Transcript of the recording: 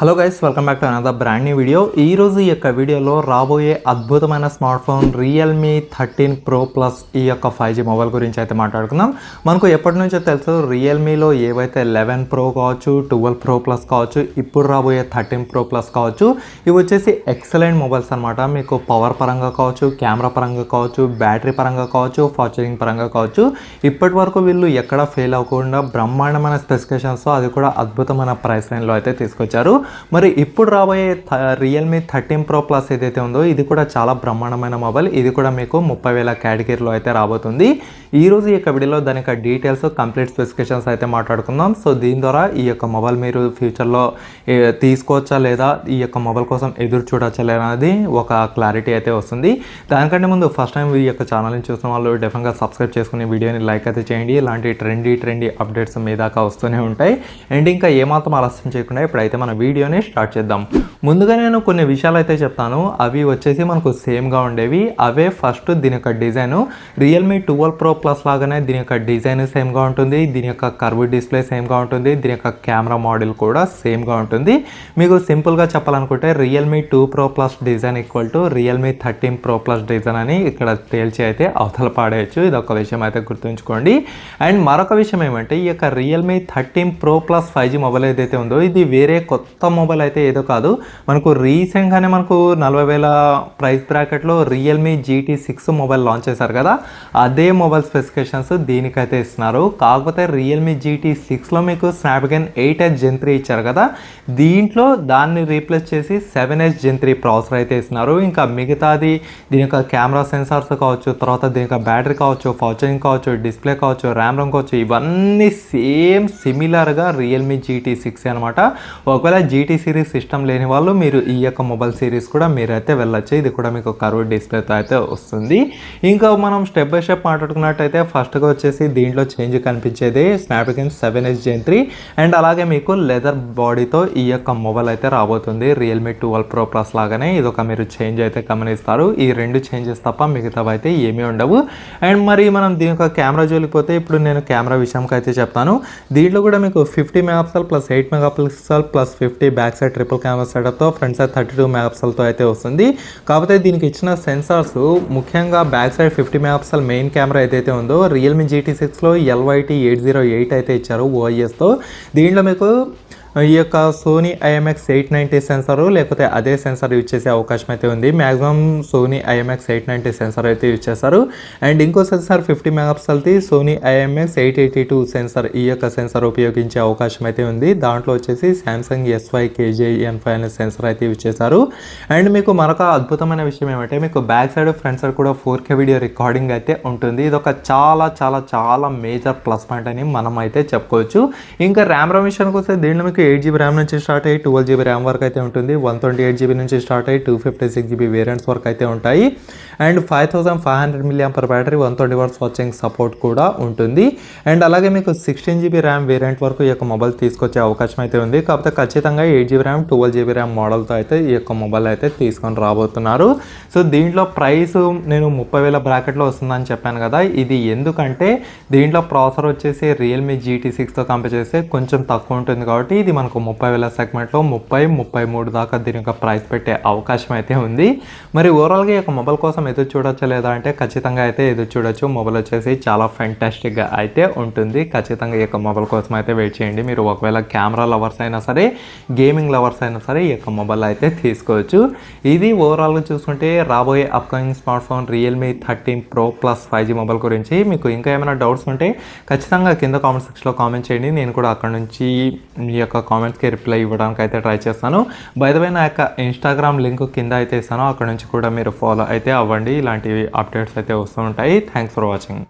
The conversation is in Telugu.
Hello guys welcome back to another brand new video ఈ రోజు ఈ యొక్క వీడియోలో రాబోయే అద్భుతమైన smart phone Realme thirteen pro plus ఈ యొక్క ఫైవ్ జీ మొబైల్ గురించి అయితే మాట్లాడుకుందాం. మనకు ఎప్పటి నుంచో తెలుసు రియల్మీలో ఏవైతే లెవెన్ ప్రో కావచ్చు ట్వెల్వ్ ప్రో ప్లస్ కావచ్చు ఇప్పుడు రాబోయే థర్టీన్ ప్రో ప్లస్ కావచ్చు ఇవి వచ్చేసి ఎక్సలెంట్ మొబైల్స్ అనమాట మీకు పవర్ పరంగా కావచ్చు కెమెరా పరంగా కావచ్చు బ్యాటరీ పరంగా కావచ్చు ఫార్చరింగ్ పరంగా కావచ్చు. ఇప్పటి వరకు వీళ్ళు ఎక్కడ ఫెయిల్ అవ్వకుండా బ్రహ్మాండమైన స్పెసిఫికేషన్స్ అది కూడా అద్భుతమైన ప్రైస్ రేంజ్లో అయితే తీసుకొచ్చారు. మరి ఇప్పుడు రాబోయే రియల్మీ థర్టీన్ ప్రో ప్లస్ ఏదైతే ఉందో ఇది కూడా చాలా బ్రహ్మాండమైన మొబైల్. ఇది కూడా మీకు ముప్పై వేల కేటగిరీలో అయితే రాబోతుంది. ఈరోజు ఈ యొక్క వీడియోలో దాని యొక్క డీటెయిల్స్ కంప్లీట్ స్పెసిఫికేషన్స్ అయితే మాట్లాడుకుందాం. సో దీని ద్వారా ఈ యొక్క మొబైల్ మీరు ఫ్యూచర్లో తీసుకోవచ్చా లేదా ఈ యొక్క మొబైల్ కోసం ఎదురు చూడొచ్చా లేదా అనేది ఒక క్లారిటీ అయితే వస్తుంది. దానికంటే ముందు ఫస్ట్ టైం ఈ యొక్క ఛానల్ని చూసిన వాళ్ళు డెఫినెట్గా సబ్స్క్రైబ్ చేసుకుని వీడియోని లైక్ అయితే చేయండి. ఇలాంటి ట్రెండీ ట్రెండీ అప్డేట్స్ మీ దాకా వస్తూనే ఉంటాయి. అండ్ ఇంకా ఏమాత్రం ఆలస్యం చేయకుండా ఇప్పుడైతే మన వీడియో వీడియోని స్టార్ట్ చేద్దాం. ముందుగా నేను కొన్ని విషయాలు అయితే చెప్తాను. అవి వచ్చేసి మనకు సేమ్గా ఉండేవి. అవే ఫస్ట్ దీని యొక్క design Realme twelve pro plus లాగానే దీని యొక్క డిజైన్ సేమ్గా ఉంటుంది. దీని యొక్క కర్వ్ డిస్ప్లే సేమ్గా ఉంటుంది. దీని యొక్క కెమెరా మోడల్ కూడా సేమ్గా ఉంటుంది. మీకు సింపుల్గా చెప్పాలనుకుంటే Realme two pro plus design equal to Realme thirteen pro plus design అని ఇక్కడ తేల్చి అయితే అవతల పాడేయచ్చు. ఇది ఒక విషయం అయితే గుర్తుంచుకోండి. అండ్ మరొక విషయం ఏమంటే ఈ యొక్క Realme thirteen pro plus five G mobile ఏదైతే ఉందో ఇది వేరే కొత్త మొబైల్ అయితే ఏదో కాదు. మనకు రీసెంట్గానే మనకు నలభై వేల ప్రైస్ బ్రాకెట్లో Realme GT six mobile launch చేశారు కదా. అదే మొబైల్ స్పెసిఫికేషన్స్ దీనికైతే ఇస్తున్నారు. కాకపోతే రియల్మీ జీటీ సిక్స్లో మీకు Snapdragon eight S gen three ఇచ్చారు కదా. దీంట్లో దాన్ని రీప్లేస్ చేసి seven S gen three processor అయితే ఇస్తున్నారు. ఇంకా మిగతాది దీని యొక్క కెమెరా సెన్సార్స్ కావచ్చు తర్వాత దీని యొక్క బ్యాటరీ కావచ్చు ఫార్చరింగ్ కావచ్చు డిస్ప్లే కావచ్చు ర్యామ్ రోమ్ కావచ్చు ఇవన్నీ సేమ్ సిమిలర్గా రియల్మీ జీటీ సిక్స్ అనమాట. ఒకవేళ జీటీ సిరీస్ సిస్టమ్ లేని వాళ్ళు మీరు ఈ యొక్క మొబైల్ సిరీస్ కూడా మీరైతే వెళ్ళొచ్చు. ఇది కూడా మీకు కర్వ్ డిస్ప్లేతో అయితే వస్తుంది. ఇంకా మనం స్టెప్ బై స్టెప్ మాట్లాడుకున్నట్టయితే ఫస్ట్గా వచ్చేసి దీంట్లో చేంజ్ కనిపించేది Snapdragon seven S gen three and అలాగే మీకు లెదర్ బాడీతో ఈ యొక్క మొబైల్ అయితే రాబోతుంది. రియల్మీ ట్వెల్వ్ ప్రో ప్లస్ లాగానే ఇది ఒక మీరు చేంజ్ అయితే గమనిస్తారు. ఈ రెండు చేంజెస్ తప్ప మిగతావి అయితే ఏమీ ఉండవు. అండ్ మరి మనం దీని యొక్క కెమెరా జోలిపోతే ఇప్పుడు నేను కెమెరా విషయంకి అయితే చెప్తాను. దీంట్లో కూడా మీకు fifty megapixel plus eight megapixel plus fifty fifty back side triple camera సెటప్తో front side thirty two మెగాపిక్సెల్తో అయితే వస్తుంది. కాకపోతే దీనికి ఇచ్చిన సెన్సార్స్ ముఖ్యంగా back side fifty megapixel main camera ఏదైతే ఉందో రియల్మీ జీటీ సిక్స్లో ఎల్వైటీ ఎయిట్ జీరో ఎయిట్ అయితే ఇచ్చారు ఓఐఎస్తో దీంట్లో మీకు ఈ యొక్క Sony IMX eight ninety sensor లేకపోతే అదే సెన్సార్ యూజ్ చేసే అవకాశం అయితే ఉంది. Maximum Sony IMX eight ninety sensor అయితే యూజ్ చేస్తారు. అండ్ ఇంకో sensor fifty మెగాపిక్సల్ది Sony IMX eight eighty two sensor ఈ యొక్క సెన్సార్ ఉపయోగించే అవకాశం అయితే ఉంది. దాంట్లో వచ్చేసి శాంసంగ్ ఎస్వై కేజేఎన్ ఫైవ్ అనే సెన్సార్ అయితే యూజ్ చేశారు. అండ్ మీకు మరొక అద్భుతమైన విషయం ఏమంటే మీకు బ్యాక్ సైడ్ ఫ్రంట్ సైడ్ కూడా ఫోర్ కే వీడియో రికార్డింగ్ అయితే ఉంటుంది. ఇది ఒక చాలా చాలా చాలా మేజర్ ప్లస్ పాయింట్ అని మనం అయితే చెప్పుకోవచ్చు. ఇంకా ర్యామ్ ర్యామ్ విషయానికి వస్తే దీంట్లో మీకు ఎయిట్ జీబీ ర్యామ్ నుంచి స్టార్ట్ అయ్యి ట్వెల్వ్ జీబీ ర్యామ్ వరకు అయితే ఉంటుంది. వన్ ట్వంటీ ఎయిట్ జీబీ నుంచి స్టార్ట్ అయ్యి two fifty six GB variants వరకు అయితే ఉంటాయి. And five thousand five hundred milliamp per battery one twenty watts watching support కూడా ఉంటుంది. అండ్ అలాగే మీకు సిక్స్టీన్ జీబీ ర్యామ్ వేరియంట్ వరకు ఈ యొక్క మొబైల్ తీసుకొచ్చే అవకాశం అయితే ఉంది. కాకపోతే ఖచ్చితంగా eight GB RAM twelve GB RAM మోడల్తో అయితే ఈ యొక్క మొబైల్ అయితే తీసుకొని రాబోతున్నారు. సో దీంట్లో ప్రైస్ నేను ముప్పై వేల బ్రాకెట్లో వస్తుందని చెప్పాను కదా. ఇది ఎందుకంటే దీంట్లో ప్రాసెసర్ వచ్చేసి రియల్మీ జీటీ సిక్స్తో కంపేర్ చేస్తే కొంచెం తక్కువ ఉంటుంది కాబట్టి ఇది మనకు ముప్పై వేల సెగ్మెంట్లో ముప్పై ముప్పై మూడు దాకా దీని యొక్క ప్రైస్ పెట్టే అవకాశం అయితే ఉంది. మరి ఓవరాల్గా ఈ యొక్క మొబైల్ కోసం ఎదురు చూడొచ్చు లేదా అంటే ఖచ్చితంగా అయితే ఎదురు చూడొచ్చు. మొబైల్ వచ్చేసి చాలా ఫెంటాస్టిక్గా అయితే ఉంటుంది. ఖచ్చితంగా ఈ యొక్క మొబైల్ కోసం అయితే వెయిట్ చేయండి. మీరు ఒకవేళ కెమెరా లవర్స్ అయినా సరే గేమింగ్ లవర్స్ అయినా సరే ఈ యొక్క మొబైల్ అయితే తీసుకోవచ్చు. ఇది ఓవరాల్గా చూసుకుంటే రాబోయే upcoming smart phone Realme thirteen pro plus five G mobile గురించి మీకు ఇంకా ఏమైనా డౌట్స్ ఉంటే ఖచ్చితంగా కింద కామెంట్ సెక్షన్లో కామెంట్ చేయండి. నేను కూడా అక్కడ నుంచి మీ యొక్క కామెంట్స్కి రిప్లై ఇవ్వడానికి అయితే ట్రై చేస్తాను. బై నా యొక్క ఇన్స్టాగ్రామ్ లింక్ కింద అయితే ఇస్తాను. అక్కడ నుంచి కూడా మీరు ఫాలో అయితే అవ్వండి. ఇలాంటివి అప్డేట్స్ అయితే వస్తూ ఉంటాయి. Thanks for watching